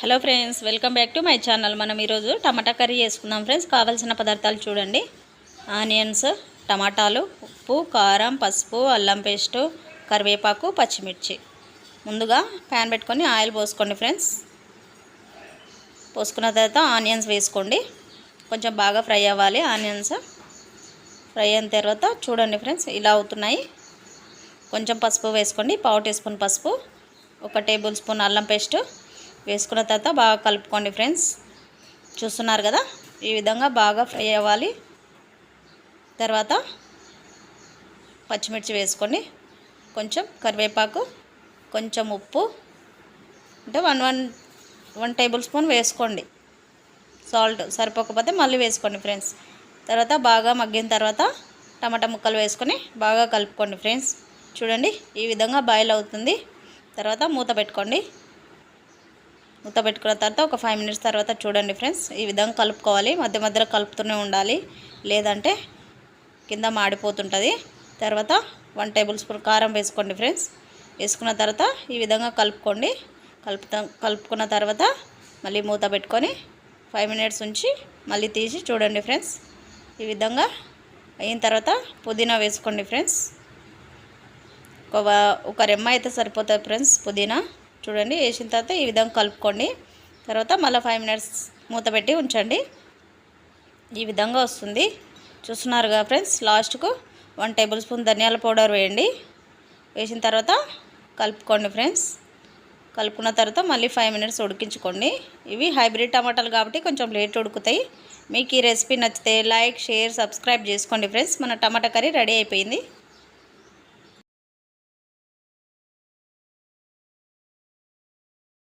Hello friends welcome back to my channel. మనం ఈరోజు టమాటా curry చేసుకుందాం ఫ్రెండ్స్. కావాల్సిన పదార్థాలు చూడండి. ఆనియన్స్ టమాటాలు ఉప్పు కారం పసుపు అల్లం పేస్టు కరివేపాకు పచ్చిమిర్చి. ముందుగా ప్యాన్ పెట్టుకొని ఆయిల్ పోసుకోండి ఫ్రెండ్స్. పోసుకున్న తర్వాత ఆనియన్స్ వేసుకోండి. కొంచెం బాగా ఫ్రై అవ్వాలి ఆనియన్స్. ఫ్రై అయిన తర్వాత చూడండి ఫ్రెండ్స్ ఇలా అవుతున్నాయి. కొంచెం పసుపు వేసుకోండి. పావు టీ స్పూన్ పసుపు ఒక టేబుల్ స్పూన్ అల్లం పేస్ట్ వేసుకున్న తర్వాత బాగా కలుపుకోండి ఫ్రెండ్స్. చూస్తున్నారు కదా? ఈ విధంగా బాగా ఫ్రై అవ్వాలి. తర్వాత పచ్చిమిర్చి వేసుకోండి కొంచెం కరివేపాకు కొంచెం ఉప్పు అంటే one one one tablespoon వేసుకోండి. సాల్ట్ సరిపోకపోతే మళ్ళీ వేసుకోండి ఫ్రెండ్స్. తర్వాత బాగా మగ్గిన తర్వాత టమాటా ముక్కలు వేసుకొని బాగా కలుపుకోండి ఫ్రెండ్స్. చూడండి ఈ విధంగా బాయిల్ అవుతుంది. తర్వాత మూత పెట్టుకోండి. మూత పెట్టుకున్న తర్వాత ఒక ఫైవ్ మినిట్స్ తర్వాత చూడండి ఫ్రెండ్స్ ఈ విధంగా కలుపుకోవాలి. మధ్య మధ్యలో కలుపుతూనే ఉండాలి. లేదంటే కింద మాడిపోతుంటుంది. తర్వాత వన్ టేబుల్ స్పూన్ కారం వేసుకోండి ఫ్రెండ్స్ వేసుకున్న తర్వాత ఈ విధంగా కలుపుకోండి. కలుపుతా కలుపుకున్న తర్వాత మళ్ళీ మూత పెట్టుకొని ఫైవ్ మినిట్స్ ఉంచి మళ్ళీ తీసి చూడండి ఫ్రెండ్స్ ఈ విధంగా అయిన తర్వాత పుదీనా వేసుకోండి ఫ్రెండ్స్ ఒక ఒక రెమ్మ అయితే సరిపోతుంది ఫ్రెండ్స్ పుదీనా. చూడండి వేసిన తర్వాత ఈ విధంగా కలుపుకోండి. తర్వాత మళ్ళీ ఫైవ్ మినిట్స్ మూత పెట్టి ఉంచండి. ఈ విధంగా వస్తుంది. చూస్తున్నారుగా ఫ్రెండ్స్ లాస్ట్కు వన్ టేబుల్ స్పూన్ ధనియాల పౌడర్ వేయండి. వేసిన తర్వాత కలుపుకోండి ఫ్రెండ్స్ కలుపుకున్న తర్వాత మళ్ళీ ఫైవ్ మినిట్స్ ఉడికించుకోండి. ఇవి హైబ్రిడ్ టమాటాలు కాబట్టి కొంచెం లేట్ ఉడుకుతాయి. మీకు ఈ రెసిపీ నచ్చితే లైక్ షేర్ సబ్స్క్రైబ్ చేసుకోండి ఫ్రెండ్స్ మన టమాటా కర్రీ రెడీ అయిపోయింది.